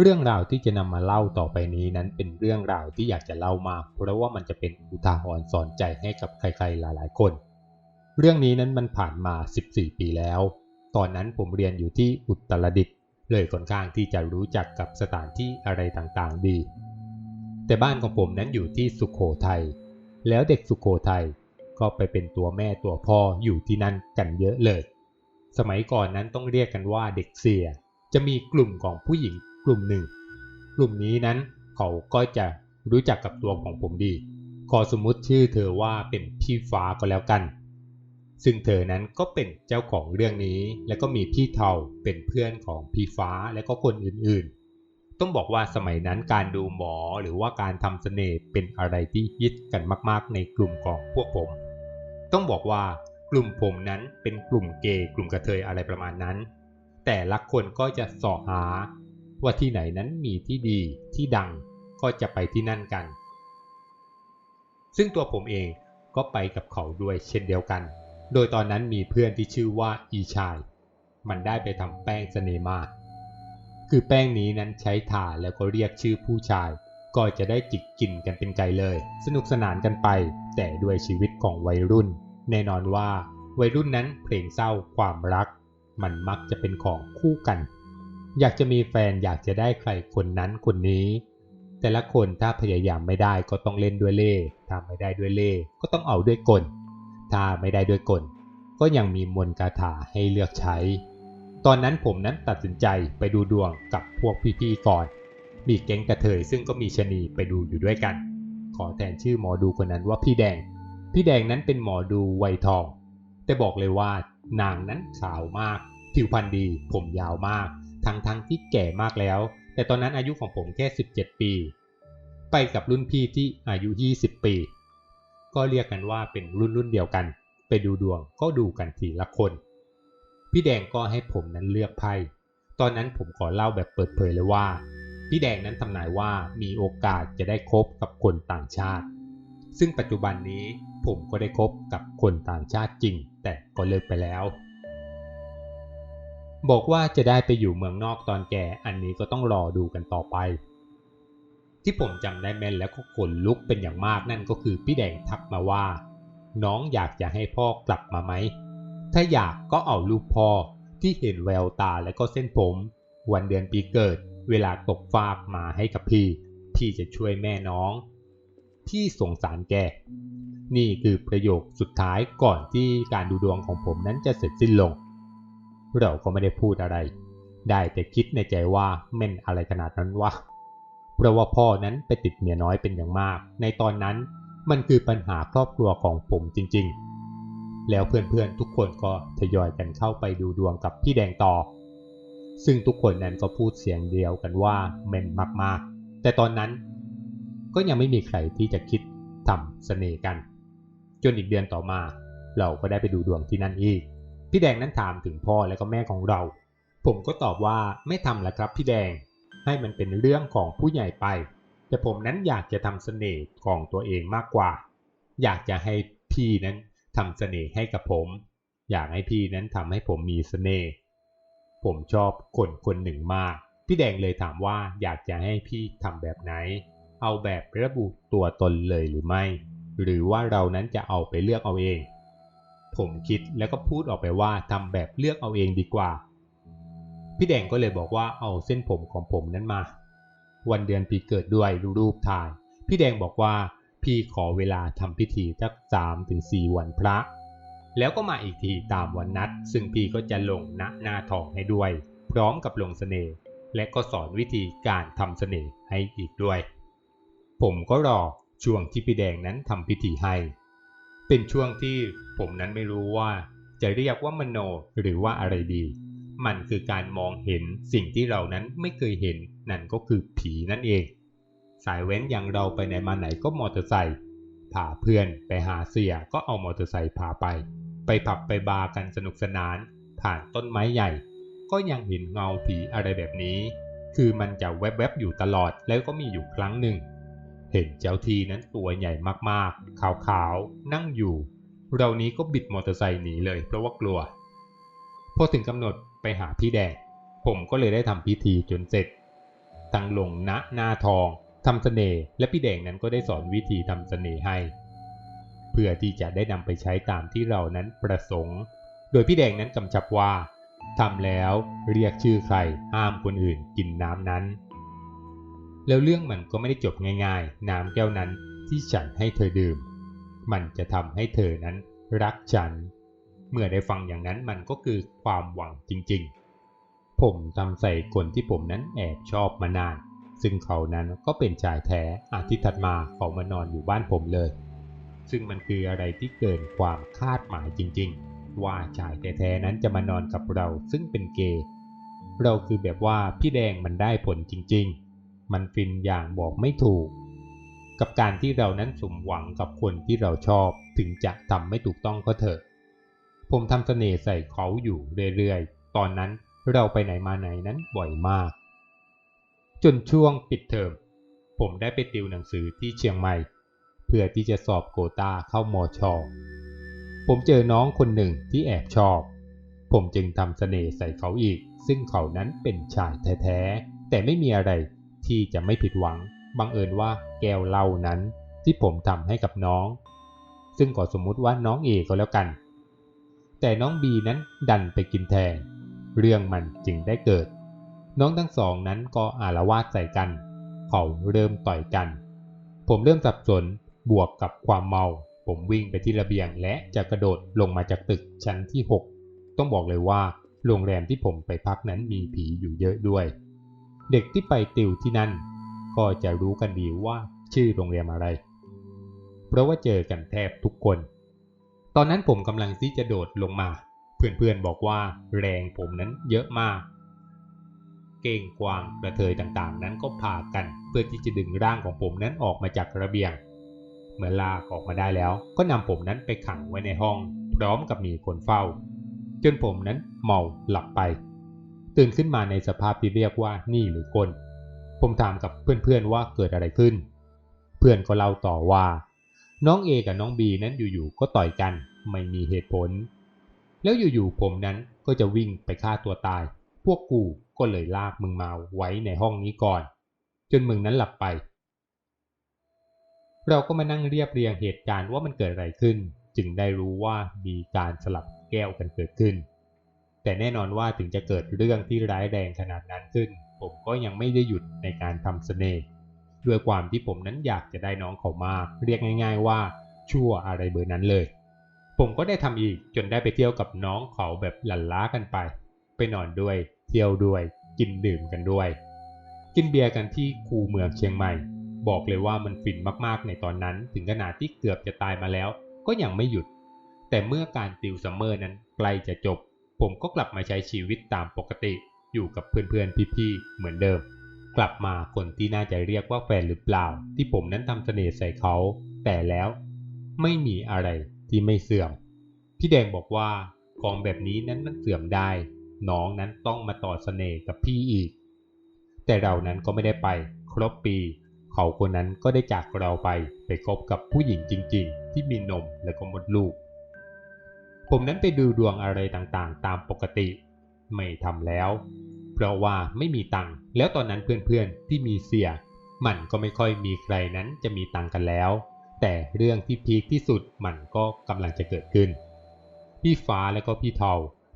เรื่องราวที่จะนำมาเล่าต่อไปนี้นั้นเป็นเรื่องราวที่อยากจะเล่ามาก เพราะว่ามันจะเป็นอุทาหรณ์สอนใจให้กับใครๆหลายๆคน เรื่องนี้นั้นมันผ่านมา 14 ปีแล้ว ตอนนั้นผมเรียนอยู่ที่อุตรดิตถ์เลยค่อนข้างที่จะรู้จักกับสถานที่อะไรต่างๆดี แต่บ้านของผมนั้นอยู่ที่สุขโขทัยแล้วเด็กสุขโขทัยก็ไปเป็นตัวแม่ตัวพ่ออยู่ที่นั่นกันเยอะเลย สมัยก่อนนั้นต้องเรียกกันว่าเด็กเสีย จะมีกลุ่มของผู้หญิง กลุ่มหนึ่ง กลุ่มนี้นั้นเขาก็จะรู้จักกับตัวของผมดี ขอสมมุติชื่อเธอว่าเป็นพี่ฟ้าก็แล้วกัน ซึ่งเธอนั้นก็เป็นเจ้าของเรื่องนี้ แล้วก็มีพี่เทาเป็นเพื่อนของพี่ฟ้าและก็คนอื่นๆ ต้องบอกว่าสมัยนั้นการดูหมอหรือว่าการทำเสน่ห์เป็นอะไรที่ฮิตกันมากๆ ในกลุ่มของพวกผม ต้องบอกว่ากลุ่มผมนั้นเป็นกลุ่มเกย์กลุ่มกระเทยอะไรประมาณนั้น แต่ละคนก็จะสอหา ว่าที่ไหนนั้นมีที่ดีที่ดังก็จะไปที่นั่นกัน ซึ่งตัวผมเองก็ไปกับเขาด้วยเช่นเดียวกัน โดยตอนนั้นมีเพื่อนที่ชื่อว่าอีชาย มันได้ไปทำแป้งเสนมาคือแป้งนี้นั้นใช้ทาแล้วก็เรียกชื่อผู้ชาย ก็จะได้จิกกินกันเป็นไกลเลย สนุกสนานกันไป แต่ด้วยชีวิตของวัยรุ่น แน่นอนว่าวัยรุ่นนั้นเพลงเศร้าความรัก มันมักจะเป็นของคู่กัน อยากจะมีแฟนอยากจะได้ใครคนนั้นคนนี้ แต่ละคนถ้าพยายามไม่ได้ก็ต้องเล่นด้วยเล่ห์ถ้าไม่ได้ด้วยเล่ห์ก็ต้องเอาด้วยกล ถ้าไม่ได้ด้วยกล ก็ยังมีมนต์คาถาให้เลือกใช้ ตอนนั้นผมนั้นตัดสินใจไปดูดวงกับพวกพี่ๆก่อน มีแก๊งกระเทยซึ่งก็มีชะนีไปดูอยู่ด้วยกัน ขอแทนชื่อหมอดูคนนั้นว่าพี่แดง พี่แดงนั้นเป็นหมอดูวัยทอง แต่บอกเลยว่านางนั้นขาวมาก ผิวพรรณดี ผมยาวมาก ทั้งทั้งที่แก่มากแล้ว แต่ตอนนั้นอายุของผมแค่ 17 ปี ไปกับรุ่นพี่ที่อายุ 20 ปี ก็เรียกกันว่าเป็นรุ่นรุ่นเดียวกัน ไปดูดวงก็ดูกันทีละคน พี่แดงก็ให้ผมนั้นเลือกไพ่ ตอนนั้นผมขอเล่าแบบเปิดเผยเลยว่า พี่แดงนั้นทำนายว่ามีโอกาสจะได้คบกับคนต่างชาติ ซึ่งปัจจุบันนี้ผมก็ได้คบกับคนต่างชาติจริง แต่ก็เลิกไปแล้ว บอกว่าจะได้ไปอยู่เมืองนอกตอนแก่อันนี้ก็ต้องรอดูกันต่อไป ที่ผมจำได้แม่นแล้วก็ขนลุกเป็นอย่างมากนั่นก็คือพี่แดงทักมาว่า น้องอยากจะให้พ่อกลับมาไหม ถ้าอยากก็เอารูปพ่อที่เห็นแววตาและก็เส้นผม วันเดือนปีเกิด เวลาตกฟากมาให้กับพี่ พี่จะช่วยแม่น้อง พี่สงสารแกนี่คือประโยคสุดท้ายก่อนที่การดูดวงของผมนั้นจะเสร็จสิ้นลง เราก็ไม่ได้พูดอะไร ได้แต่คิดในใจว่าแม่นอะไรขนาดนั้นวะเพราะว่าพ่อนั้นไปติดเมียน้อยเป็นอย่างมาก ในตอนนั้นมันคือปัญหาครอบครัวของผมจริง ๆ แล้วเพื่อนๆทุกคนก็ทยอยกันเข้าไปดูดวงกับพี่แดงต่อ ซึ่งทุกคนนั้นก็พูดเสียงเดียวกันว่าแม่นมากๆ แต่ตอนนั้นก็ยังไม่มีใครที่จะคิดทำเสน่ห์กัน จนอีกเดือนต่อมา เราก็ได้ไปดูดวงที่นั่นอีก พี่แดงนั้นถามถึงพ่อและก็แม่ของเรา ผมก็ตอบว่าไม่ทำล้วครับพี่แดง ให้มันเป็นเรื่องของผู้ใหญ่ไป แต่ผมนั้นอยากจะทำเสน่ห์ของตัวเองมากกว่า อยากจะให้พี่นั้นทำเสน่ห์ให้กับผม อยากให้พี่นั้นทำให้ผมมีเสน่ห์ ผมชอบคนคนหนึ่งมาก พี่แดงเลยถามว่าอยากจะให้พี่ทำแบบไหน เอาแบบระบุตัวตนเลยหรือไม่ หรือว่าเรานั้นจะเอาไปเลือกเอาเอง ผมคิดแล้วก็พูดออกไปว่าทำแบบเลือกเอาเองดีกว่า พี่แดงก็เลยบอกว่าเอาเส้นผมของผมนั้นมา วันเดือนปีเกิดด้วยรูปถ่าย พี่แดงบอกว่าพี่ขอเวลาทำพิธีสักสามถึงสี่วันพระ แล้วก็มาอีกทีตามวันนัด ซึ่งพี่ก็จะลงณหน้าทองให้ด้วย พร้อมกับลงเสน่ห์และก็สอนวิธีการทำเสน่ห์ให้อีกด้วย ผมก็รอช่วงที่พี่แดงนั้นทำพิธีให้ เป็นช่วงที่ผมนั้นไม่รู้ว่า จะเรียกว่ามโนหรือว่าอะไรดี มันคือการมองเห็นสิ่งที่เรานั้นไม่เคยเห็น นั่นก็คือผีนั่นเอง สายเว้นอย่างเราไปไหนมาไหนก็มอเตอร์ไซค์พาเพื่อนไปหาเสียก็เอามอเตอร์ไซค์พาไป ไปผับไปบาร์กันสนุกสนาน ผ่านต้นไม้ใหญ่ ก็ยังเห็นเงาผีอะไรแบบนี้ คือมันจะแวบๆอยู่ตลอดแล้วก็มีอยู่ครั้งหนึ่ง เห็นเจ้าทีนั้นตัวใหญ่มากๆ ขาวๆ นั่งอยู่ เรานี้ก็บิดมอเตอร์ไซค์หนีเลยเพราะว่ากลัว พอถึงกำหนดไปหาพี่แดง ผมก็เลยได้ทำพิธีจนเสร็จทั้งลงณหน้าทองทำเสน่ห์และพี่แดงนั้นก็ได้สอนวิธีทำเสน่ห์ให้ เพื่อที่จะได้นำไปใช้ตามที่เรานั้นประสงค์ โดยพี่แดงนั้นกำชับว่าทำแล้วเรียกชื่อใครห้ามคนอื่นกินน้ำนั้น แล้วเรื่องมันก็ไม่ได้จบง่ายๆ น้ำแก้วนั้นที่ฉันให้เธอดื่ม มันจะทำให้เธอนั้นรักฉัน เมื่อได้ฟังอย่างนั้นมันก็คือความหวังจริงๆ ผมทำใส่คนที่ผมนั้นแอบชอบมานาน ซึ่งเขานั้นก็เป็นชายแท้อาทิตย์ถัดมาเขามานอนอยู่บ้านผมเลย ซึ่งมันคืออะไรที่เกินความคาดหมายจริงๆ ว่าชายแท้ๆนั้นจะมานอนกับเราซึ่งเป็นเกย์เราคือแบบว่าพี่แดงมันได้ผลจริงๆ มันฟินอย่างบอกไม่ถูก กับการที่เรานั้นสมหวังกับคนที่เราชอบถึงจะทำไม่ถูกต้องก็เถอะ ผมทำเสน่ห์ใส่เขาอยู่เรื่อยๆ ตอนนั้นเราไปไหนมาไหนนั้นบ่อยมาก จนช่วงปิดเทอมผมได้ไปติวหนังสือที่เชียงใหม่ เพื่อที่จะสอบโกตาเข้ามอชอผมเจอน้องคนหนึ่งที่แอบชอบ ผมจึงทำเสน่ห์ใส่เขาอีก ซึ่งเขานั้นเป็นชายแท้ๆ แต่ไม่มีอะไร ที่จะไม่ผิดหวัง บังเอิญว่าแก้วเหล้านั้นที่ผมทำให้กับน้อง ซึ่งก็สมมุติว่าน้องเอก็แล้วกัน แต่น้องบีนั้นดันไปกินแทน เรื่องมันจึงได้เกิด น้องทั้งสองนั้นก็อาละวาดใส่กัน เขาเริ่มต่อยกัน ผมเริ่มสับสนบวกกับความเมา ผมวิ่งไปที่ระเบียงและจะกระโดดลงมาจากตึกชั้นที่ 6 ต้องบอกเลยว่า โรงแรมที่ผมไปพักนั้นมีผีอยู่เยอะด้วย เด็กที่ไปติวที่นั่น ก็จะรู้กันดีว่าชื่อโรงแรมอะไร เพราะว่าเจอกันแทบทุกคน ตอนนั้นผมกำลังที่จะโดดลงมา เพื่อนๆบอกว่าแรงผมนั้นเยอะมาก เก่งกวางกระเทยต่างๆ นั้นก็พากันเพื่อที่จะดึงร่างของผมนั้นออกมาจากระเบียง เมื่อลากออกมาได้แล้ว ก็นำผมนั้นไปขังไว้ในห้อง พร้อมกับมีคนเฝ้า จนผมนั้นเมาหลับไป ตื่นขึ้นมาในสภาพที่เรียกว่านี่หรือคน ผมถามกับเพื่อนๆว่าเกิดอะไรขึ้น เพื่อนก็เล่าต่อว่า น้องเอกับน้องบีนั้นอยู่ๆก็ต่อยกันไม่มีเหตุผล แล้วอยู่ๆผมนั้นก็จะวิ่งไปฆ่าตัวตาย พวกกูก็เลยลากมึงมาไว้ในห้องนี้ก่อน จนมึงนั้นหลับไป เราก็มานั่งเรียบเรียงเหตุการณ์ว่ามันเกิดอะไรขึ้น จึงได้รู้ว่ามีการสลับแก้วกันเกิดขึ้น แต่แน่นอนว่าถึงจะเกิดเรื่องที่ร้ายแรงขนาดนั้นขึ้น ผมก็ยังไม่ได้หยุดในการทำเสน่ห์ด้วยความที่ผมนั้นอยากจะได้น้องเขามาเรียกง่าย ๆ ว่าชั่วอะไรเบอร์นั้นเลย ผมก็ได้ทำอีกจนได้ไปเที่ยวกับน้องเขาแบบหลั่นล้ากันไป ไปนอนด้วย เที่ยวด้วย กินดื่มกันด้วย กินเบียร์กันที่คูเมืองเชียงใหม่ บอกเลยว่ามันฟินมากๆในตอนนั้น ถึงขนาดที่เกือบจะตายมาแล้ว ก็ยังไม่หยุด แต่เมื่อการติวซัมเมอร์นั้นใกล้จะจบ ผมก็กลับมาใช้ชีวิตตามปกติอยู่กับเพื่อนๆพี่ๆเหมือนเดิม กลับมาคนที่น่าจะเรียกว่าแฟนหรือเปล่า ที่ผมนั้นทำเสน่ห์ใส่เขา แต่แล้วไม่มีอะไรที่ไม่เสื่อม พี่แดงบอกว่าของแบบนี้นั้นมันเสื่อมได้ น้องนั้นต้องมาต่อเสน่ห์กับพี่อีก แต่เรานั้นก็ไม่ได้ไป ครบปี เขาคนนั้นก็ได้จากเราไปไปคบกับผู้หญิงจริง ๆ ที่มีนมและก็มดลูก ผมนั้นไปดูดวงอะไรต่างๆ ตามปกติ ไม่ทำแล้ว เพราะว่าไม่มีตังค์แล้วตอนนั้นเพื่อนๆที่มีเสีย มันก็ไม่ค่อยมีใครนั้นจะมีตังค์กันแล้ว แต่เรื่องที่พีคที่สุดมันก็กำลังจะเกิดขึ้น พี่ฟ้าและก็พี่เทา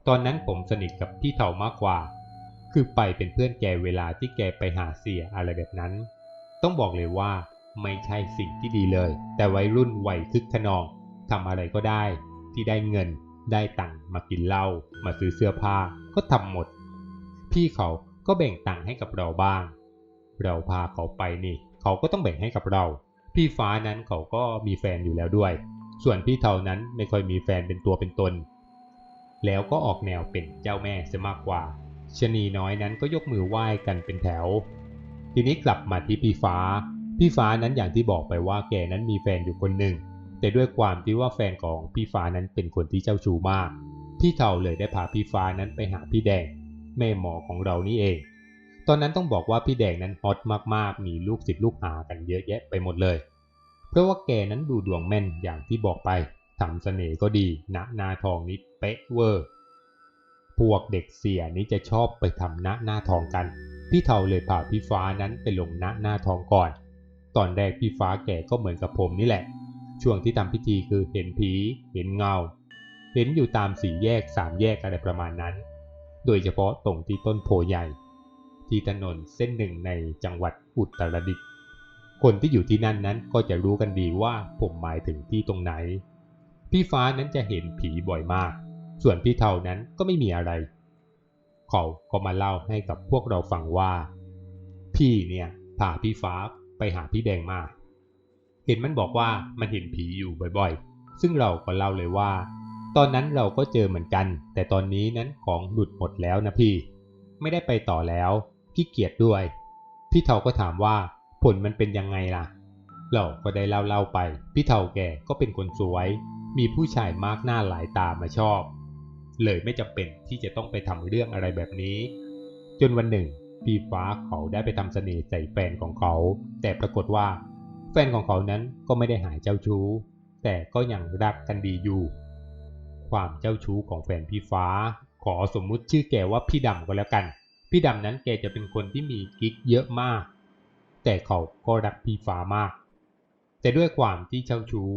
ตอนนั้นผมสนิทกับพี่เทามากกว่า คือไปเป็นเพื่อนแกเวลาที่แกไปหาเสียอะไรแบบนั้น ต้องบอกเลยว่าไม่ใช่สิ่งที่ดีเลย แต่วัยรุ่นวัยคึกขนองทำอะไรก็ได้ ที่ได้เงิน ได้ตังค์มากินเหล้ามาซื้อเสื้อผ้าก็ทำหมด พี่เขาก็แบ่งตังค์ให้กับเราบ้าง เราพาเขาไปนี่ เขาก็ต้องแบ่งให้กับเรา พี่ฟ้านั้นเขาก็มีแฟนอยู่แล้วด้วย ส่วนพี่เทานั้นไม่ค่อยมีแฟนเป็นตัวเป็นตน แล้วก็ออกแนวเป็นเจ้าแม่เสียมากกว่าชนีน้อยนั้นก็ยกมือไหว้กันเป็นแถว ทีนี้กลับมาที่พี่ฟ้า พี่ฟ้านั้นอย่างที่บอกไปว่าแกนั้นมีแฟนอยู่คนหนึ่ง แต่ด้วยความที่ว่าแฟนของพี่ฟ้านั้นเป็นคนที่เจ้าชู้มาก พี่เทาเลยได้พาพี่ฟ้านั้นไปหาพี่แดง แม่หมอของเรานี่เอง ตอนนั้นต้องบอกว่าพี่แดงนั้นฮอตมากๆ มีลูกศิษย์ลูกหากันเยอะแยะไปหมดเลย เพราะว่าแกนั้นดูดวงแม่นอย่างที่บอกไปทำเสน่ห์ก็ดีณหน้าทองนี้เป๊ะเวอร์พวกเด็กเสียนี้จะชอบไปทำณหน้าทองกัน พี่เทาเลยพาพี่ฟ้านั้นไปลงณหน้าทองก่อน ตอนแรกพี่ฟ้าแกก็เหมือนกับผมนี่แหละ ช่วงที่ทำพิธีคือเห็นผีเห็นเงา เห็นอยู่ตามสี่แยกสามแยกอะไรประมาณนั้น โดยเฉพาะตรงที่ต้นโพใหญ่ ที่ถนนเส้นหนึ่งในจังหวัดอุตรดิตถ์คนที่อยู่ที่นั่นนั้นก็จะรู้กันดีว่าผมหมายถึงที่ตรงไหน พี่ฟ้านั้นจะเห็นผีบ่อยมาก ส่วนพี่เทานั้นก็ไม่มีอะไร เขาก็มาเล่าให้กับพวกเราฟังว่า พี่เนี่ยพาพี่ฟ้าไปหาพี่แดงมา เห็นมันบอกว่ามันเห็นผีอยู่บ่อยๆ ซึ่งเราก็เล่าเลยว่า ตอนนั้นเราก็เจอเหมือนกัน แต่ตอนนี้นั้นของหลุดหมดแล้วนะพี่ ไม่ได้ไปต่อแล้วขี้เกียจด้วย พี่เทาก็ถามว่าผลมันเป็นยังไงล่ะ เราก็ได้เล่าเล่าไป พี่เทาแกก็เป็นคนสวย มีผู้ชายมากหน้าหลายตามาชอบ เลยไม่จำเป็นที่จะต้องไปทำเรื่องอะไรแบบนี้ จนวันหนึ่งพี่ฟ้าเขาได้ไปทำเสน่ห์ใส่แฟนของเขา แต่ปรากฏว่า ฟนของเขานั้นก็ไม่ได้หายเจ้าชู้ แต่ก็ยังรักกันดีอยู่ ความเจ้าชู้ของแฟนพี่ฟ้า ขอสมมุติชื่อแกว่าพี่ดำก็แล้วกัน พี่ดำนั้นแกจะเป็นคนที่มีกิ๊กเยอะมาก แต่เขาก็รักพี่ฟ้ามาก แต่ด้วยความที่เจ้าชู้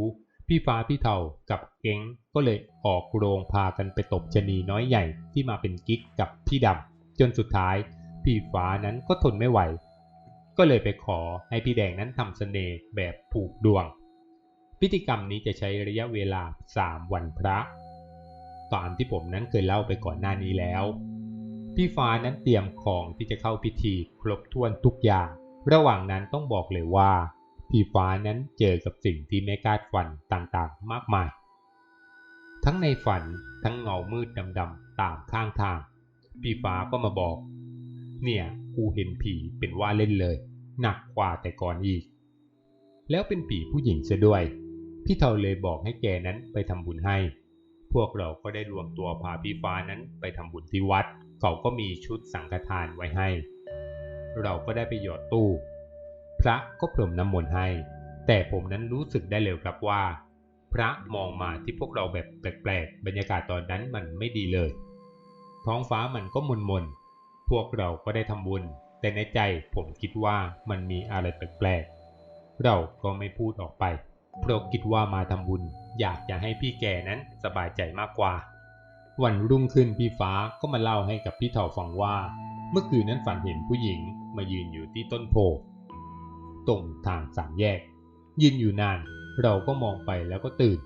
พี่ฟ้าพี่เทากับเก้งก็เลยออกโรงพากันไปตบชนีน้อยใหญ่ที่มาเป็นกิ๊กกับพี่ดำจนสุดท้ายพี่ฟ้านั้นก็ทนไม่ไหว ก็เลยไปขอให้พี่แดงนั้นทำเสน่ห์แบบผูกดวง พิธีกรรมนี้จะใช้ระยะเวลา 3 วันพระ ตามที่ผมนั้นเคยเล่าไปก่อนหน้านี้แล้ว พี่ฟ้านั้นเตรียมของที่จะเข้าพิธีครบถ้วนทุกอย่าง ระหว่างนั้นต้องบอกเลยว่าพี่ฟ้านั้นเจอกับสิ่งที่ไม่คาดฝันต่างๆ มากมาย ทั้งในฝันทั้งเงามืดดำๆตามข้างทาง พี่ฟ้าก็มาบอก เนี่ย กูเห็นผีเป็นว่าเล่นเลย หนักกว่าแต่ก่อนอีก แล้วเป็นผีผู้หญิงซะด้วย พี่เทาเลยบอกให้แกนั้นไปทำบุญให้ พวกเราก็ได้รวมตัวพาพี่ฟ้านั้นไปทำบุญที่วัด เขาก็มีชุดสังฆทานไว้ให้ เราก็ได้ไปหยอดตู้ พระก็พรมน้ำมนต์ให้ แต่ผมนั้นรู้สึกได้เลยครับว่า พระมองมาที่พวกเราแบบแปลกๆ บรรยากาศตอนนั้นมันไม่ดีเลย ท้องฟ้ามันก็มนมน พวกเราก็ได้ทำบุญ แต่ในใจผมคิดว่ามันมีอะไรแปลกๆ เราก็ไม่พูดออกไป เพราะคิดว่ามาทำบุญ อยากจะให้พี่แกนั้นสบายใจมากกว่า วันรุ่งขึ้นพี่ฟ้าก็มาเล่าให้กับพี่เถาฟังว่า เมื่อคืนนั้นฝันเห็นผู้หญิงมายืนอยู่ที่ต้นโพตรงทางสามแยก ยืนอยู่นาน เราก็มองไปแล้วก็ตื่น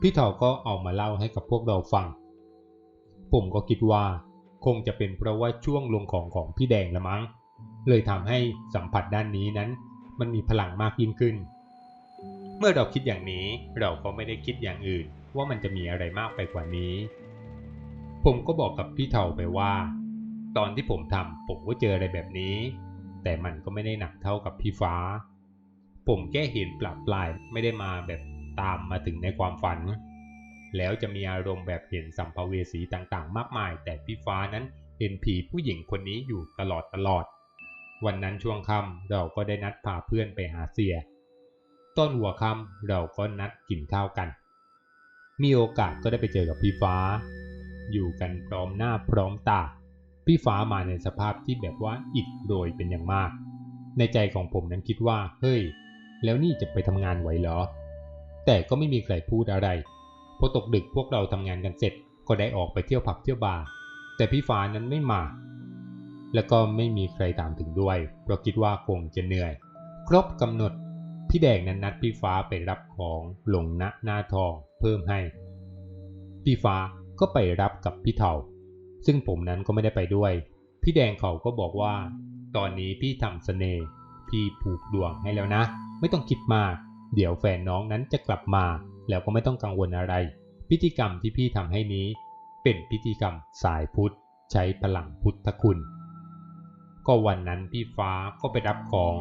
พี่เถาก็เอามาเล่าให้กับพวกเราฟัง ผมก็คิดว่า คงจะเป็นเพราะว่าช่วงลงของของพี่แดงละมั้ง เลยทำให้สัมผัสด้านนี้นั้น มันมีพลังมากยิ่งขึ้น เมื่อเราคิดอย่างนี้เราก็ไม่ได้คิดอย่างอื่น ว่ามันจะมีอะไรมากไปกว่านี้ ผมก็บอกกับพี่เถาไปว่า ตอนที่ผมทำผมก็เจออะไรแบบนี้ แต่มันก็ไม่ได้หนักเท่ากับพี่ฟ้า ผมแค่เห็นปลับปลายไม่ได้มาแบบตามมาถึงในความฝัน แล้วจะมีอารมณ์แบบเห็นสัมภเวสีต่างๆ มากมาย แต่พี่ฟ้านั้นเห็นผีผู้หญิงคนนี้อยู่ตลอดตลอด วันนั้นช่วงค่ำเราก็ได้นัดพาเพื่อนไปหาเสีย ต้นหัวค่ำเราก็นัดกินข้าวกัน มีโอกาสก็ได้ไปเจอกับพี่ฟ้า อยู่กันพร้อมหน้าพร้อมตา พี่ฟ้ามาในสภาพที่แบบว่าอิดโรยเป็นอย่างมาก ในใจของผมนั้นคิดว่า เฮ้ย แล้วนี่จะไปทำงานไหวเหรอ แต่ก็ไม่มีใครพูดอะไร พอตกดึกพวกเราทำงานกันเสร็จก็ได้ออกไปเที่ยวผับเที่ยวบาร์แต่พี่ฟ้านั้นไม่มา แล้วก็ไม่มีใครตามถึงด้วย เพราะคิดว่าคงจะเหนื่อย ครบกำหนดพี่แดงนั้นนัดพี่ฟ้าไปรับของหลงณหน้าทองเพิ่มให้ พี่ฟ้าก็ไปรับกับพี่เถาซึ่งผมนั้นก็ไม่ได้ไปด้วย พี่แดงเขาก็บอกว่า ตอนนี้พี่ทำเสน่ห์พี่ผูกดวงให้แล้วนะ ไม่ต้องคิดมาก เดี๋ยวแฟนน้องนั้นจะกลับมา แล้วก็ไม่ต้องกังวลอะไร พิธีกรรมที่พี่ทำให้นี้ เป็นพิธีกรรมสายพุทธ ใช้พลังพุทธคุณ ก็วันนั้นพี่ฟ้าก็ไปรับของ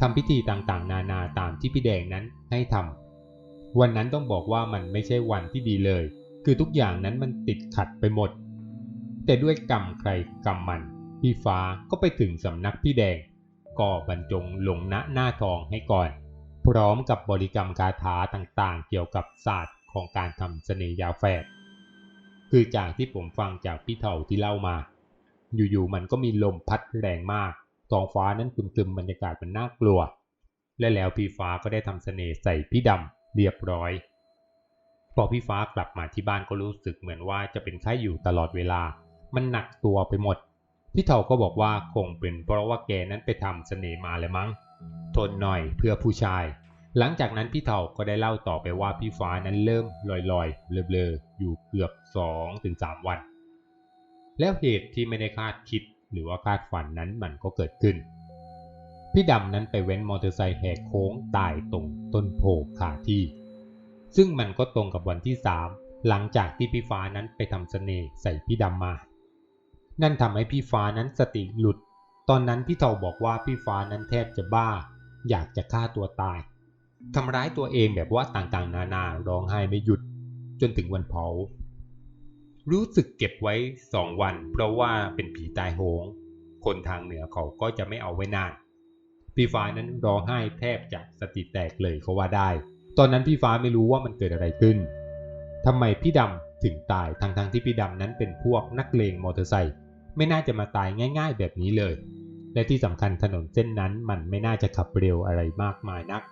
ทำพิธีต่างๆ นานาตามที่พี่แดงนั้นให้ทำวันนั้นต้องบอกว่ามันไม่ใช่วันที่ดีเลย คือทุกอย่างนั้นมันติดขัดไปหมด แต่ด้วยกรรมใครกรรมมัน พี่ฟ้าก็ไปถึงสำนักพี่แดง ก็บรรจงลงณหน้าทองให้ก่อน พร้อมกับบริกรรมคาถาต่างๆ เกี่ยวกับศาสตร์ของการทำเสน่ห์ยาแฝดคือจากที่ผมฟังจากพี่เถาที่เล่ามา อยู่ๆมันก็มีลมพัดแรงมากท้องฟ้านั้นครึมๆบรรยากาศมันน่ากลัว และแล้วพี่ฟ้าก็ได้ทำเสน่ห์ใส่พี่ดำเรียบร้อย พอพี่ฟ้ากลับมาที่บ้านก็รู้สึกเหมือนว่าจะเป็นไข้อยู่ตลอดเวลา มันหนักตัวไปหมด พี่เฒ่าก็บอกว่าคงเป็นเพราะว่าแกนั้นไปทำเสน่ห์มาเลยมั้ง ทนหน่อยเพื่อผู้ชาย หลังจากนั้นพี่เฒ่าก็ได้เล่าต่อไปว่าพี่ฟ้านั้นเริ่มลอยๆเบลอๆอยู่เกือบ2-3วัน แล้วเหตุที่ไม่ได้คาดคิดหรือว่าคาดฝันนั้นมันก็เกิดขึ้น พี่ดำนั้นไปเว้นมอเตอร์ไซค์แหกโค้งตายตรงต้นโพขาที่ ซึ่งมันก็ตรงกับวันที่สามหลังจากที่พี่ฟ้านั้นไปทำเสน่ห์ใส่พี่ดำมา นั่นทำให้พี่ฟ้านั้นสติหลุด ตอนนั้นพี่เฒ่าบอกว่าพี่ฟ้านั้นแทบจะบ้า อยากจะฆ่าตัวตายทำร้ายตัวเองแบบว่าต่างๆ นานาร้องไห้ไม่หยุด จนถึงวันเผา รู้สึกเก็บไว้สองวัน เพราะว่าเป็นผีตายโหง คนทางเหนือเขาก็จะไม่เอาไว้นาน พี่ฟ้านั้นร้องไห้แทบจะสติแตกเลยเขาว่าได้ ตอนนั้นพี่ฟ้าไม่รู้ว่ามันเกิดอะไรขึ้นทำไมพี่ดำถึงตายทั้งๆทที่พี่ดำนั้นเป็นพวกนักเลงมอเตอร์ไซค์ไม่น่าจะมาตายง่าย ๆ แบบนี้เลย และที่สำคัญถนนเส้นนั้นมันไม่น่าจะขับเร็วอะไรมากมายนัก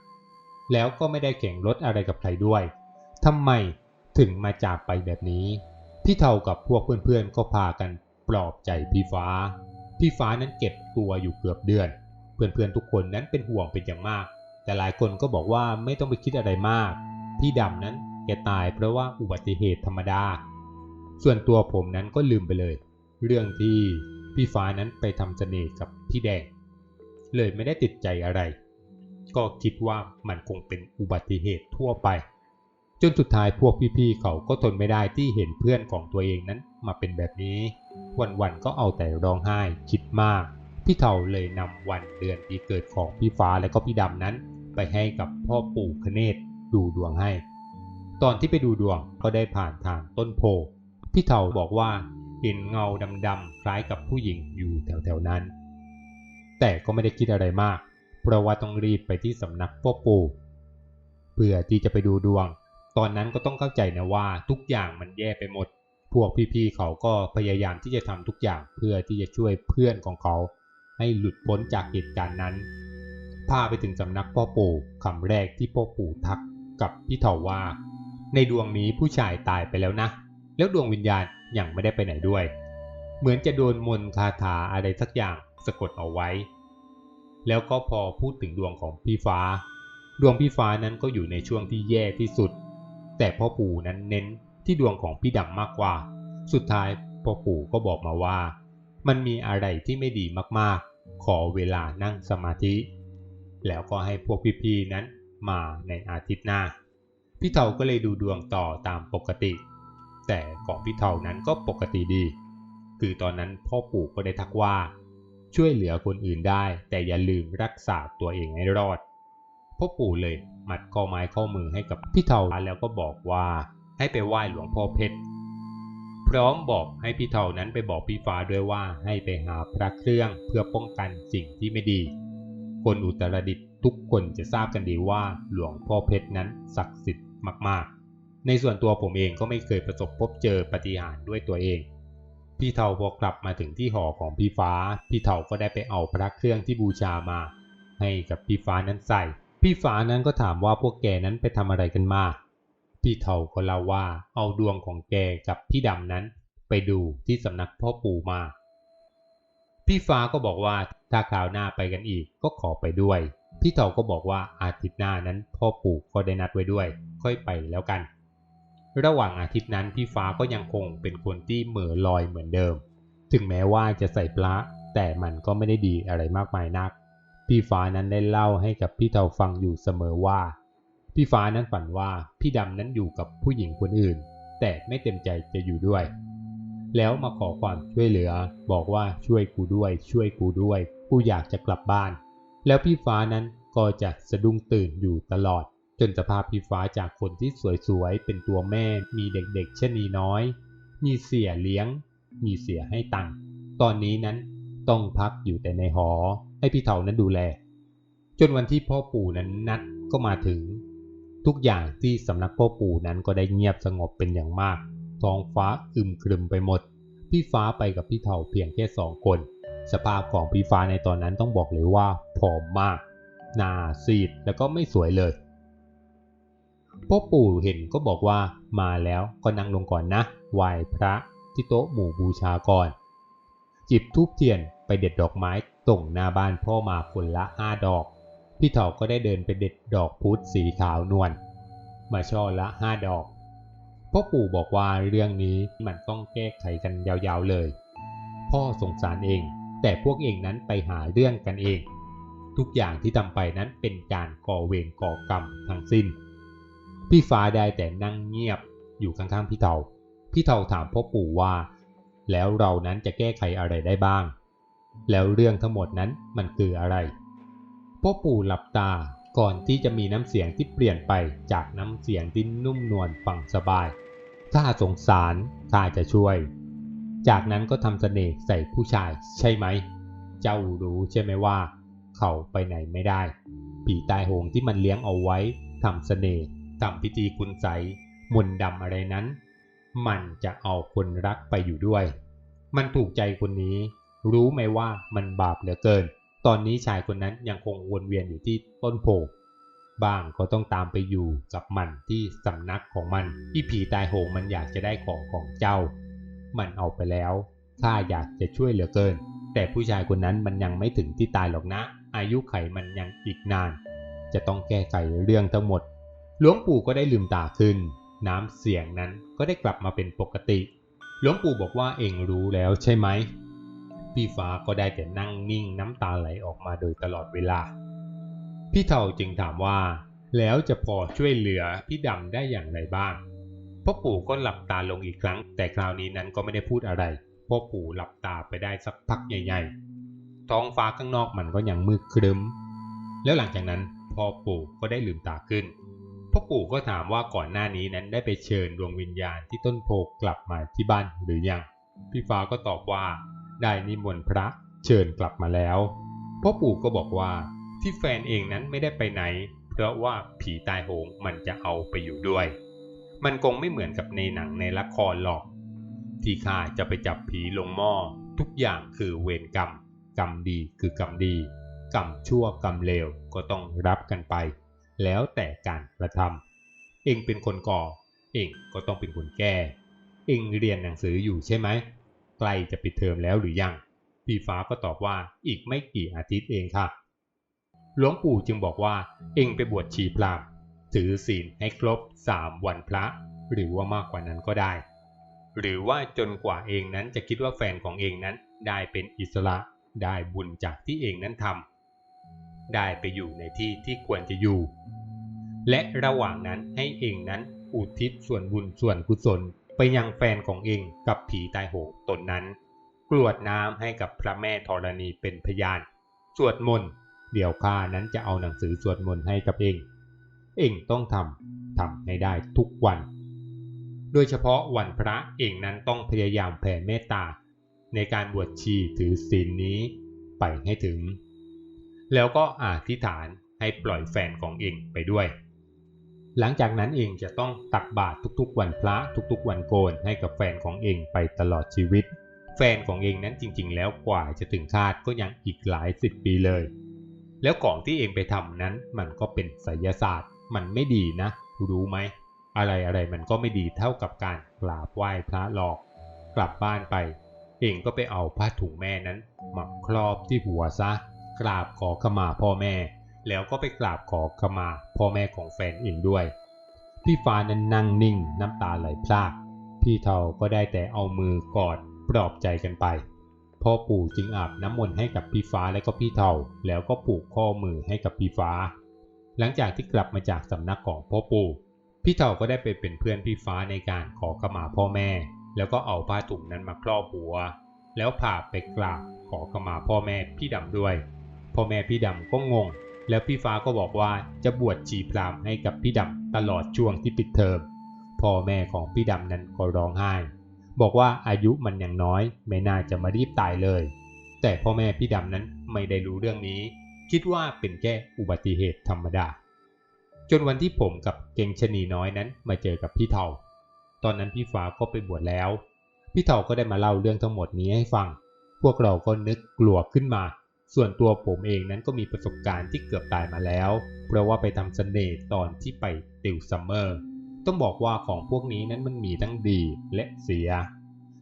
แล้วก็ไม่ได้แข่งรถอะไรกับใครด้วยทำไมถึงมาจากไปแบบนี้ พี่เทากับพวกเพื่อนๆก็พากันปลอบใจพี่ฟ้า พี่ฟ้านั้นเก็บตัวอยู่เกือบเดือน เพื่อนๆทุกคนนั้นเป็นห่วงเป็นอย่างมาก แต่หลายคนก็บอกว่าไม่ต้องไปคิดอะไรมาก พี่ดำนั้นแกตายเพราะว่าอุบัติเหตุธรรมดา ส่วนตัวผมนั้นก็ลืมไปเลย เรื่องที่ พี่ฟ้านั้นไปทำเสน่ห์กับพี่แดง เลยไม่ได้ติดใจอะไร ก็คิดว่ามันคงเป็นอุบัติเหตุทั่วไป จนสุดท้ายพวกพี่ๆเขาก็ทนไม่ได้ที่เห็นเพื่อนของตัวเองนั้นมาเป็นแบบนี้ วันๆก็เอาแต่ร้องไห้คิดมาก พี่เทาเลยนำวันเดือนปีเกิดของพี่ฟ้าและก็พี่ดำนั้น ไปให้กับพ่อปู่คเนศดูดวงให้ ตอนที่ไปดูดวงก็ได้ผ่านทางต้นโพพี่เทาบอกว่า เห็นเงาดำๆคล้ายกับผู้หญิงอยู่แถวๆนั้น แต่ก็ไม่ได้คิดอะไรมาก เพราะว่าต้องรีบไปที่สำนักพ่อปู่เพื่อที่จะไปดูดวง ตอนนั้นก็ต้องเข้าใจนะว่าทุกอย่างมันแย่ไปหมด พวกพี่ๆเขาก็พยายามที่จะทำทุกอย่างเพื่อที่จะช่วยเพื่อนของเขา ให้หลุดพ้นจากเหตุการณ์นั้นพาไปถึงสำนักพ่อปู่คำแรกที่พ่อปู่ทักกับพี่เถาว่า ในดวงนี้ผู้ชายตายไปแล้วนะ แล้วดวงวิญญาณ ยังไม่ได้ไปไหนด้วย เหมือนจะโดนมนต์คาถาอะไรสักอย่างสะกดเอาไว้ แล้วก็พอพูดถึงดวงของพี่ฟ้า ดวงพี่ฟ้านั้นก็อยู่ในช่วงที่แย่ที่สุด แต่พ่อปู่นั้นเน้นที่ดวงของพี่ดำมากกว่า สุดท้ายพ่อปู่ก็บอกมาว่า มันมีอะไรที่ไม่ดีมากๆ ขอเวลานั่งสมาธิ แล้วก็ให้พวกพี่ๆนั้นมาในอาทิตย์หน้า พี่เทาก็เลยดูดวงต่อตามปกติ แต่ของพี่เทานั้นก็ปกติดี คือตอนนั้นพ่อปู่ก็ได้ทักว่า ช่วยเหลือคนอื่นได้ แต่อย่าลืมรักษาตัวเองให้รอด พ่อปู่เลยมัดข้อไม้ข้อมือให้กับพี่เทาแล้วก็บอกว่าให้ไปไหว้หลวงพ่อเพชร พร้อมบอกให้พี่เทานั้นไปบอกพี่ฟ้าด้วยว่าให้ไปหาพระเครื่องเพื่อป้องกันสิ่งที่ไม่ดี คนอุตรดิตทุกคนจะทราบกันดีว่าหลวงพ่อเพชรนั้นศักดิ์สิทธิ์มากๆ ในส่วนตัวผมเองก็ไม่เคยประสบพบเจอปฏิหารด้วยตัวเอง พี่เทาพอกลับมาถึงที่หอของพี่ฟ้า พี่เทาก็ได้ไปเอาพระเครื่องที่บูชามา ให้กับพี่ฟ้านั้นใส่ พี่ฟ้านั้นก็ถามว่าพวกแกนั้นไปทำอะไรกันมา พี่เทาก็เล่าว่าเอาดวงของแกกับพี่ดำนั้น ไปดูที่สำนักพ่อปู่มา พี่ฟ้าก็บอกว่าถ้าคราวหน้าไปกันอีกก็ขอไปด้วย พี่เถาก็บอกว่าอาทิตย์หน้านั้นพ่อปู่ก็ได้นัดไว้ด้วย ค่อยไปแล้วกัน ระหว่างอาทิตย์นั้นพี่ฟ้าก็ยังคงเป็นคนที่เหม่อลอยเหมือนเดิม ถึงแม้ว่าจะใส่พระแต่มันก็ไม่ได้ดีอะไรมากมายนัก พี่ฟ้านั้นได้เล่าให้กับพี่เถาฟังอยู่เสมอว่า พี่ฟ้านั้นฝันว่าพี่ดำนั้นอยู่กับผู้หญิงคนอื่น แต่ไม่เต็มใจจะอยู่ด้วย แล้วมาขอความช่วยเหลือ บอกว่าช่วยกูด้วย ช่วยกูด้วย กูอยากจะกลับบ้าน แล้วพี่ฟ้านั้นก็จะสะดุ้งตื่นอยู่ตลอด จนสภาพพี่ฟ้าจากคนที่สวยๆ เป็นตัวแม่ มีเด็กๆชนีน้อย มีเสียเลี้ยง มีเสียให้ตังค์ ตอนนี้นั้นต้องพักอยู่แต่ในหอ ให้พี่เถานั้นดูแล จนวันที่พ่อปู่นั้นนัดก็มาถึง ทุกอย่างที่สำนักพ่อปู่นั้นก็ได้เงียบสงบเป็นอย่างมาก ท้องฟ้าอึมครึมไปหมด พี่ฟ้าไปกับพี่เถาเพียงแค่สองคน สภาพของพี่ฟ้าในตอนนั้นต้องบอกเลยว่าผอมมาก หน้าซีดแล้วก็ไม่สวยเลย พ่อปู่เห็นก็บอกว่ามาแล้วก็นั่งลงก่อนนะไหว้พระที่โต๊ะหมู่บูชาก่อน จิบทูบเทียนไปเด็ดดอกไม้ตรงหน้าบ้านพ่อมาคนละห้าดอก พี่เถาก็ได้เดินไปเด็ดดอกพุธสีขาวนวลมาช่อละห้าดอกพ่อปู่บอกว่าเรื่องนี้มันต้องแก้ไขกันยาวๆเลย พ่อสงสารเอง แต่พวกเองนั้นไปหาเรื่องกันเอง ทุกอย่างที่ทำไปนั้นเป็นการก่อเวรก่อกรรมทั้งสิ้น พี่ฟ้าได้แต่นั่งเงียบอยู่ข้างๆพี่เทาพี่เทาถามพ่อปู่ว่า แล้วเรานั้นจะแก้ไขอะไรได้บ้าง แล้วเรื่องทั้งหมดนั้นมันคืออะไรพ่อปู่หลับตาก่อนที่จะมีน้ำเสียงที่เปลี่ยนไปจากน้ำเสียงที่นุ่มนวลฟังสบายถ้าสงสารข้าจะช่วย จากนั้นก็ทำเสน่ห์ใส่ผู้ชายใช่ไหม เจ้ารู้ใช่ไหมว่า เขาไปไหนไม่ได้ ผีตายโหงที่มันเลี้ยงเอาไว้ทำเสน่ห์ ทำพิธีคุณใสมนดำอะไรนั้น มันจะเอาคนรักไปอยู่ด้วย มันถูกใจคนนี้ รู้ไหมว่ามันบาปเหลือเกิน ตอนนี้ชายคนนั้นยังคงวนเวียนอยู่ที่ต้นโพบ้างก็ต้องตามไปอยู่กับมันที่สำนักของมันที่ผีตายโหงมันอยากจะได้ของของเจ้า มันเอาไปแล้วข้าอยากจะช่วยเหลือเกิน แต่ผู้ชายคนนั้นมันยังไม่ถึงที่ตายหรอกนะ อายุไขมันยังอีกนาน จะต้องแก้ไขเรื่องทั้งหมด หลวงปู่ก็ได้ลืมตาขึ้น น้ำเสียงนั้นก็ได้กลับมาเป็นปกติ หลวงปู่บอกว่าเองรู้แล้วใช่ไหม พี่ฟ้าก็ได้แต่นั่งนิ่งน้ำตาไหลออกมาโดยตลอดเวลา พี่เฒ่าจึงถามว่า แล้วจะพอช่วยเหลือพี่ดำได้อย่างไรบ้างพ่อปู่ก็หลับตาลงอีกครั้ง แต่คราวนี้นั้นก็ไม่ได้พูดอะไรพ่อปู่หลับตาไปได้สักพักใหญ่ๆ ท้องฟ้าข้างนอกมันก็ยังมืดครึ้ม แล้วหลังจากนั้นพ่อปู่ก็ได้ลืมตาขึ้น พ่อปู่ก็ถามว่าก่อนหน้านี้นั้นได้ไปเชิญดวงวิญญาณที่ต้นโพกลับมาที่บ้านหรือยังพี่ฟ้าก็ตอบว่า ได้นิมนต์พระเชิญกลับมาแล้วพ่อปู่ก็บอกว่าที่แฟนเองนั้นไม่ได้ไปไหน เพราะว่าผีตายโหงมันจะเอาไปอยู่ด้วย มันคงไม่เหมือนกับในหนังในละครหรอก ที่ข้าจะไปจับผีลงหม้อทุกอย่างคือเวรกรรม กรรมดีคือกรรมดี กรรมชั่วกรรมเลวก็ต้องรับกันไป แล้วแต่การกระทำเองเป็นคนก่อ เองก็ต้องเป็นคนแก้ เองเรียนหนังสืออยู่ใช่ไหมใกล้จะปิดเทอมแล้วหรือยัง พี่ฟ้าก็ตอบว่าอีกไม่กี่อาทิตย์เองค่ะ หลวงปู่จึงบอกว่า เองไปบวชชีพรามถือศีลให้ครบสามวันพระ หรือว่ามากกว่านั้นก็ได้ หรือว่าจนกว่าเองนั้นจะคิดว่าแฟนของเองนั้นได้เป็นอิสระได้บุญจากที่เองนั้นทำ ได้ไปอยู่ในที่ที่ควรจะอยู่ และระหว่างนั้นให้เองนั้นอุทิศส่วนบุญส่วนกุศลไปยังแฟนของเองกับผีตายโหงตนนั้น กรวดน้ำให้กับพระแม่ธรณีเป็นพยาน สวดมนต์เดี๋ยวข้านั้นจะเอาหนังสือสวดมนต์ให้กับเอง เองต้องทำทำให้ได้ทุกวัน โดยเฉพาะวันพระเองนั้นต้องพยายามแผ่เมตตา ในการบวชชีถือศีลนี้ไปให้ถึง แล้วก็อธิษฐานให้ปล่อยแฟนของเองไปด้วย หลังจากนั้นเองจะต้องตักบาตรทุกๆ วันพระทุกๆ วันโกนให้กับแฟนของเองไปตลอดชีวิต แฟนของเองนั้นจริง ๆ แล้วกว่าจะถึงคาดก็ยังอีกหลายสิบปีเลย แล้วของที่เองไปทำนั้นมันก็เป็นไสยศาสตร์ มันไม่ดีนะ รู้ไหมอะไรอะไรมันก็ไม่ดีเท่ากับการกราบไหว้พระหลอก กลับบ้านไป เองก็ไปเอาผ้าถุงแม่นั้นมาครอบที่หัวซะ กราบขอขมาพ่อแม่ แล้วก็ไปกราบขอขมาพ่อแม่ของแฟนเองด้วย พี่ฟ้านั้นนั่งนิ่งน้ำตาไหลพราก พี่เทาก็ได้แต่เอามือกอดปลอบใจกันไป พ่อปู่จึงอาบน้ำมนต์ให้กับพี่ฟ้าและก็พี่เทาแล้วก็ผูกข้อมือให้กับพี่ฟ้า หลังจากที่กลับมาจากสำนักของพ่อปู่พี่เทาก็ได้ไปเป็นเพื่อนพี่ฟ้าในการขอขมาพ่อแม่ แล้วก็เอาผ้าถุงนั้นมาครอบหัว แล้วพาไปกราบขอขมาพ่อแม่พี่ดำด้วย พ่อแม่พี่ดำก็งง แล้วพี่ฟ้าก็บอกว่าจะบวชชีพรามให้กับพี่ดำตลอดช่วงที่ปิดเทอมพ่อแม่ของพี่ดำนั้นก็ร้องไห้ บอกว่าอายุมันยังน้อยไม่น่าจะมารีบตายเลย แต่พ่อแม่พี่ดำนั้นไม่ได้รู้เรื่องนี้ คิดว่าเป็นแค่อุบัติเหตุธรรมดา จนวันที่ผมกับเก่งชะนีน้อยนั้นมาเจอกับพี่เทาตอนนั้นพี่ฟ้าก็ไปบวชแล้ว พี่เถาก็ได้มาเล่าเรื่องทั้งหมดนี้ให้ฟัง พวกเราก็นึกกลัวขึ้นมา ส่วนตัวผมเองนั้นก็มีประสบการณ์ที่เกือบตายมาแล้ว เพราะว่าไปทำเสน่ห์ตอนที่ไปติวซัมเมอร์ ต้องบอกว่าของพวกนี้นั้นมันมีทั้งดีและเสีย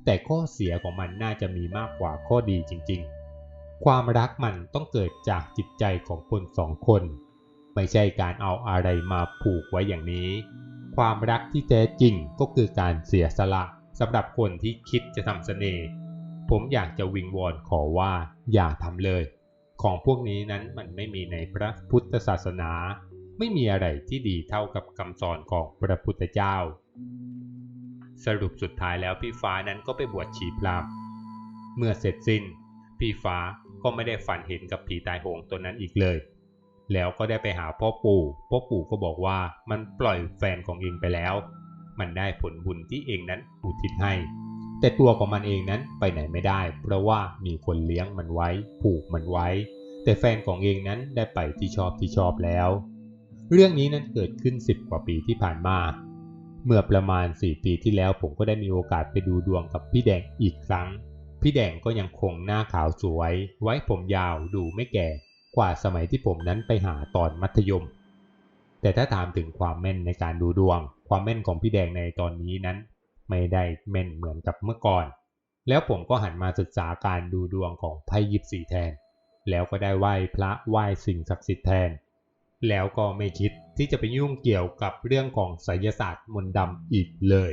แต่ข้อเสียของมันน่าจะมีมากกว่าข้อดีจริงๆ ความรักมันต้องเกิดจากจิตใจของคนสองคน ไม่ใช่การเอาอะไรมาผูกไว้อย่างนี้ ความรักที่แท้จริงก็คือการเสียสละสำหรับคนที่คิดจะทำเสน่ห์ผมอยากจะวิงวอนขอว่าอย่าทำเลย ของพวกนี้นั้นมันไม่มีในพระพุทธศาสนา ไม่มีอะไรที่ดีเท่ากับคำสอนของพระพุทธเจ้า สรุปสุดท้ายแล้วพี่ฟ้านั้นก็ไปบวชชีพรามเมื่อเสร็จสิ้น พี่ฟ้าก็ไม่ได้ฝันเห็นกับผีตายโหงตัวนั้นอีกเลย แล้วก็ได้ไปหาพ่อปู่ พ่อปู่ก็บอกว่ามันปล่อยแฟนของเองไปแล้ว มันได้ผลบุญที่เองนั้นอุทิศให้ แต่ตัวของมันเองนั้นไปไหนไม่ได้ เพราะว่ามีคนเลี้ยงมันไว้ผูกมันไว้ แต่แฟนของเองนั้นได้ไปที่ชอบที่ชอบแล้ว เรื่องนี้นั้นเกิดขึ้น 10 กว่าปีที่ผ่านมา เมื่อประมาณ 4 ปีที่แล้วผมก็ได้มีโอกาสไปดูดวงกับพี่แดงอีกครั้ง พี่แดงก็ยังคงหน้าขาวสวย ไว้ผมยาวดูไม่แก่กว่าสมัยที่ผมนั้นไปหาตอนมัธยม แต่ถ้าถามถึงความแม่นในการดูดวง ความแม่นของพี่แดงในตอนนี้นั้น ไม่ได้แม่นเหมือนกับเมื่อก่อน แล้วผมก็หันมาศึกษาการดูดวงของไพ่ยิปซีแทน แล้วก็ได้ไหว้พระไหว้สิ่งศักดิ์สิทธิ์แทน แล้วก็ไม่คิดที่จะไปยุ่งเกี่ยวกับเรื่องของไสยศาสตร์มนต์ดำอีกเลย